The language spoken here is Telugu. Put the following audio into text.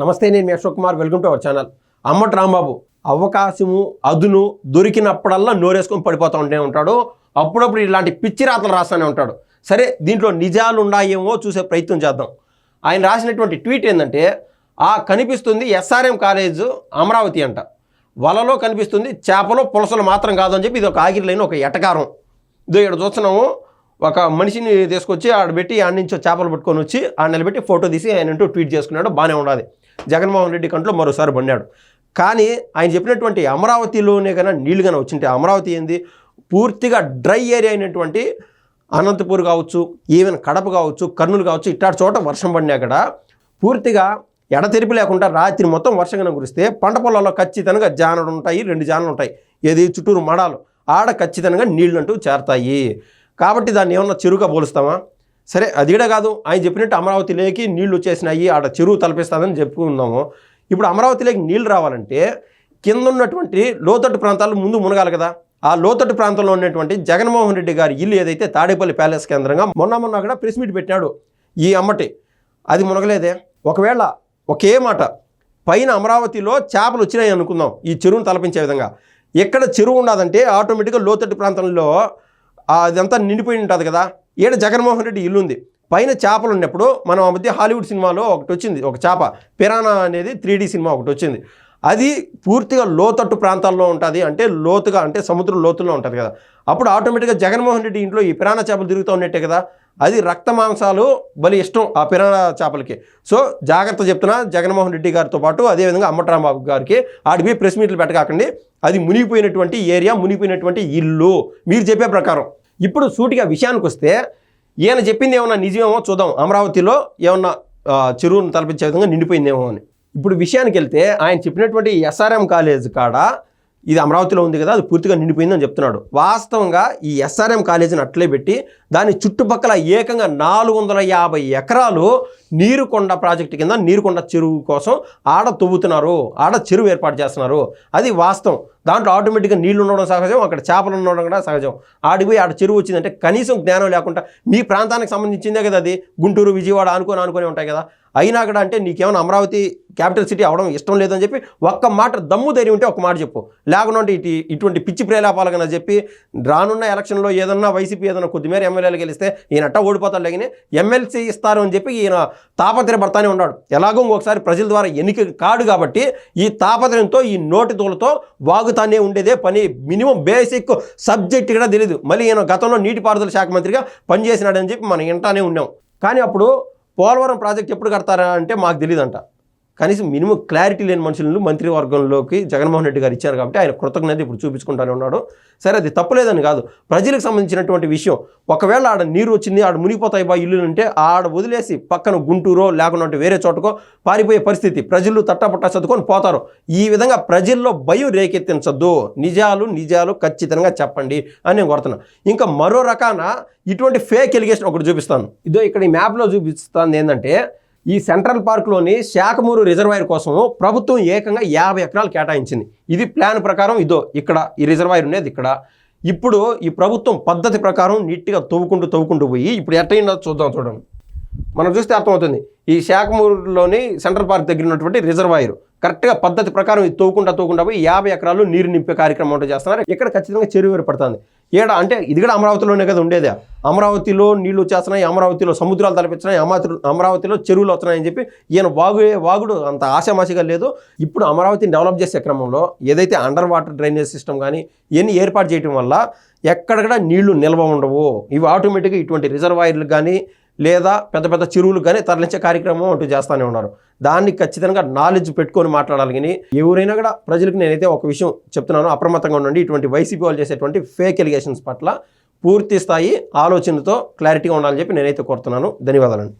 నమస్తే నేను మీ Ashok Kumar. Welcome to our channel. అమ్మటి Rambabu అవకాశము అదును దొరికినప్పుడల్లా నోరేసుకొని పడిపోతూ ఉంటే ఉంటాడు. అప్పుడప్పుడు ఇలాంటి పిచ్చి రాతలు రాస్తూనే ఉంటాడు. సరే దీంట్లో నిజాలు ఉన్నాయేమో చూసే ప్రయత్నం చేద్దాం. ఆయన రాసినటువంటి ట్వీట్ ఏంటంటే ఆ కనిపిస్తుంది ఎస్ఆర్ఎం కాలేజ్ అమరావతి అంట. వలలో కనిపిస్తుంది చేపలు పులసలు మాత్రం కాదని చెప్పి ఇది ఒక ఆగిరిలైన ఒక ఎటకారం. ఇదో ఇక్కడ చూస్తున్నాము. ఒక మనిషిని తీసుకొచ్చి ఆడ పెట్టి ఆడ నుంచి చేపలు పట్టుకొని వచ్చి ఆడ నిలబెట్టి ఫోటో తీసి ఆయన అంటూ ట్వీట్ చేసుకున్నాడు. బాగానే ఉండాలి. జగన్మోహన్ రెడ్డి కంట్లో మరోసారి పడినాడు కానీ ఆయన చెప్పినటువంటి అమరావతిలోనే కన్నా నీళ్ళు కానీ వచ్చింటే అమరావతి ఏంది? పూర్తిగా డ్రై ఏరియా అయినటువంటి అనంతపూర్ కావచ్చు ఈవెన్ కడప కావచ్చు కర్నూలు కావచ్చు ఇట్లాంటి చోట వర్షం పడినా అక్కడ పూర్తిగా ఎడతెరిపి లేకుండా రాత్రి మొత్తం వర్షం కనుక కురిస్తే పంట పొలాల్లో ఖచ్చితంగా జానలు ఉంటాయి రెండు జానలు ఉంటాయి. ఏది? చుట్టూరు మడాలు. ఆడ ఖచ్చితంగా నీళ్ళు అంటూ చేరతాయి. కాబట్టి దాన్ని ఏమన్నా చెరువుగా పోలుస్తామా? సరే అది కూడా కాదు. ఆయన చెప్పినట్టు అమరావతిలోకి నీళ్ళు వచ్చేసినాయి ఆడ చెరువు తలపిస్తుందని చెప్పుకున్నాము. ఇప్పుడు అమరావతిలోకి నీళ్ళు రావాలంటే కింద ఉన్నటువంటి లోతట్టు ప్రాంతాలు ముందు మునగాలి కదా. ఆ లోతట్టు ప్రాంతంలో ఉన్నటువంటి జగన్మోహన్ రెడ్డి గారి ఇల్లు ఏదైతే తాడేపల్లి ప్యాలెస్ కేంద్రంగా మొన్న మొన్న అక్కడ ప్రెస్ మీట్ పెట్టాడు ఈ అమ్మటి. అది మునగలేదే. ఒకవేళ ఒకే మాట పైన అమరావతిలో చేపలు వచ్చినాయి అనుకుందాం ఈ చెరువును తలపించే విధంగా. ఎక్కడ చెరువు ఉన్నదంటే ఆటోమేటిక్గా లోతట్టు ప్రాంతంలో అదంతా నిండిపోయి ఉంటుంది కదా. ఈడ జగన్మోహన్ రెడ్డి ఇల్లు ఉంది పైన చేపలు ఉన్నప్పుడు మనం ఆ మధ్య హాలీవుడ్ సినిమాలో ఒకటి వచ్చింది ఒక చేప. పిరానా అనేది త్రీ సినిమా ఒకటి వచ్చింది. అది పూర్తిగా లోతట్టు ప్రాంతాల్లో ఉంటుంది అంటే లోతుగా అంటే సముద్రం లోతుల్లో ఉంటుంది కదా. అప్పుడు ఆటోమేటిక్గా జగన్మోహన్ రెడ్డి ఇంట్లో ఈ పిరానా చేపలు తిరుగుతూ ఉన్నట్టే కదా. అది రక్త మాంసాలు బలి ఇష్టం ఆ పిరాణ చేపలకి. సో జాగ్రత్త చెప్తున్నా జగన్మోహన్ రెడ్డి గారితో పాటు అదేవిధంగా అమ్మటరాంబాబు గారికి ఆడిపి ప్రెస్ మీట్లు పెట్టకాకండి అది మునిగిపోయినటువంటి ఏరియా మునిగిపోయినటువంటి ఇల్లు. మీరు చెప్పే ప్రకారం. ఇప్పుడు సూటిగా విషయానికి వస్తే ఈయన చెప్పింది ఏమన్నా నిజమేమో చూద్దాం. అమరావతిలో ఏమన్నా చెరువును తలపించే విధంగా నిండిపోయిందేమో అని. ఇప్పుడు విషయానికి వెళ్తే ఆయన చెప్పినటువంటి ఎస్ఆర్ఎం కాలేజ్ కాడ ఇది అమరావతిలో ఉంది కదా అది పూర్తిగా నిండిపోయిందని చెప్తున్నాడు. వాస్తవంగా ఈ ఎస్ఆర్ఎం కాలేజీని అట్లే పెట్టి దాని చుట్టుపక్కల ఏకంగా నాలుగు వందల యాభై ఎకరాలు నీరుకొండ ప్రాజెక్టు కింద నీరుకొండ చెరువు కోసం ఆడ తవ్వుతున్నారు. ఆడ చెరువు ఏర్పాటు చేస్తున్నారు. అది వాస్తవం. దాంట్లో ఆటోమేటిక్గా నీళ్ళు ఉండడం సహజం అక్కడ చేపలు ఉండడం కూడా సహజం. ఆడికి పోయి ఆడ చెరువు వచ్చిందంటే కనీసం జ్ఞానం లేకుండా మీ ప్రాంతానికి సంబంధించిందే కదా అది. గుంటూరు విజయవాడ అనుకొని అనుకొని ఉంటాయి కదా. అయినా కూడా అంటే నీకేమైనా అమరావతి క్యాపిటల్ సిటీ అవడం ఇష్టం లేదని చెప్పి ఒక్క మాట దమ్ము ధైర్యం ఉంటే ఒక మాట చెప్పు. లేకుండా ఉంటే ఇటు ఇటువంటి పిచ్చి ప్రేలాపాలు కన్నా చెప్పి రానున్న ఎలక్షన్లో ఏదన్నా వైసీపీ ఏదన్నా కొద్దిమేర ఎమ్మెల్యేలు గెలిస్తే ఈయన అట్ట ఓడిపోతాడు లేని ఎమ్మెల్సీ ఇస్తారు అని చెప్పి ఈయన తాపత్రయపడతానే ఉన్నాడు. ఎలాగో ఇంకొకసారి ప్రజల ద్వారా ఎన్నిక కాడు కాబట్టి ఈ తాపత్రయంతో ఈ నోటి తోలతో వాగుతానే ఉండేదే పని. మినిమం బేసిక్ సబ్జెక్ట్ కూడా తెలియదు మళ్ళీ ఈయన గతంలో నీటిపారుదల శాఖ మంత్రిగా పనిచేసినాడని చెప్పి మనం వింటానే ఉన్నాం. కానీ అప్పుడు పోలవరం ప్రాజెక్ట్ ఎప్పుడు కడతారా అంటే మాకు తెలియదంట కనీసం మినిమం క్లారిటీ లేని మనుషులను మంత్రివర్గంలోకి జగన్మోహన్ రెడ్డి గారు ఇచ్చారు కాబట్టి ఆయన కృతజ్ఞత ఇప్పుడు చూపించుకుంటానే ఉన్నాడు. సరే అది తప్పలేదని కాదు. ప్రజలకు సంబంధించినటువంటి విషయం. ఒకవేళ ఆడ నీరు వచ్చింది ఆడ మునిగిపోతాయి బా ఇల్లు అంటే ఆడ వదిలేసి పక్కన గుంటూరో లేకుండా వేరే చోటకో పారిపోయే పరిస్థితి. ప్రజలు తట్టపట్ట చదువుకొని పోతారు. ఈ విధంగా ప్రజల్లో భయం రేకెత్తించద్దు. నిజాలు నిజాలు ఖచ్చితంగా చెప్పండి అని నేను కోరుతున్నా. ఇంకా మరో రకాన ఇటువంటి ఫేక్ ఎలిగేషన్ ఒకటి చూపిస్తాను. ఇదో ఇక్కడ ఈ మ్యాప్లో చూపిస్తుంది ఏంటంటే ఈ సెంట్రల్ పార్క్లోని శాఖమూరు రిజర్వాయర్ కోసం ప్రభుత్వం ఏకంగా యాభై ఎకరాలు కేటాయించింది. ఇది ప్లాన్ ప్రకారం ఇదో ఇక్కడ ఈ రిజర్వాయర్ ఉండేది ఇక్కడ. ఇప్పుడు ఈ ప్రభుత్వం పద్ధతి ప్రకారం నీట్గా తవ్వుకుంటూ తవ్వుకుంటూ పోయి ఇప్పుడు ఎట్టయిందో చూద్దాం చూడండి. మనం చూస్తే అర్థమవుతుంది. ఈ శాఖమూరులోని సెంట్రల్ పార్క్ దగ్గర ఉన్నటువంటి రిజర్వాయర్ కరెక్ట్గా పద్ధతి ప్రకారం ఇది తవ్వుకుంటా తవ్వుకుంటా పోయి యాభై ఎకరాలు నీరు నింపే కార్యక్రమం ఒకటి చేస్తున్నారు. ఇక్కడ ఖచ్చితంగా చెరువు ఏర్పడుతుంది ఏడ? అంటే ఇది కూడా అమరావతిలోనే కదా ఉండేది. అమరావతిలో నీళ్ళు వచ్చేస్తున్నాయి అమరావతిలో సముద్రాలు తలపించినాయి అమరావతి అమరావతిలో చెరువులు వస్తున్నాయని చెప్పి ఈయన వాగు వాగుడు అంత ఆశామాషిగా లేదు. ఇప్పుడు అమరావతిని డెవలప్ చేసే క్రమంలో ఏదైతే అండర్ వాటర్ డ్రైనేజ్ సిస్టమ్ కానీ ఇవన్నీ ఏర్పాటు చేయడం వల్ల ఎక్కడ కూడా నీళ్ళు నిల్వ ఉండవు. ఇవి ఆటోమేటిక్గా ఇటువంటి రిజర్వాయర్లు కానీ లేదా పెద్ద పెద్ద చెరువులు కానీ తరలించే కార్యక్రమం అంటూ చేస్తూనే ఉన్నారు. దాన్ని ఖచ్చితంగా నాలెడ్జ్ పెట్టుకొని మాట్లాడాలి కానీ ఎవరైనా కూడా ప్రజలకు నేనైతే ఒక విషయం చెప్తున్నాను. అప్రమత్తంగా ఉండండి. ఇటువంటి వైసీపీ వాళ్ళు చేసేటువంటి ఫేక్ ఎలిగేషన్స్ పట్ల పూర్తి స్థాయి ఆలోచనతో క్లారిటీగా ఉండాలని చెప్పి నేనైతే కోరుతున్నాను. ధన్యవాదాలండి.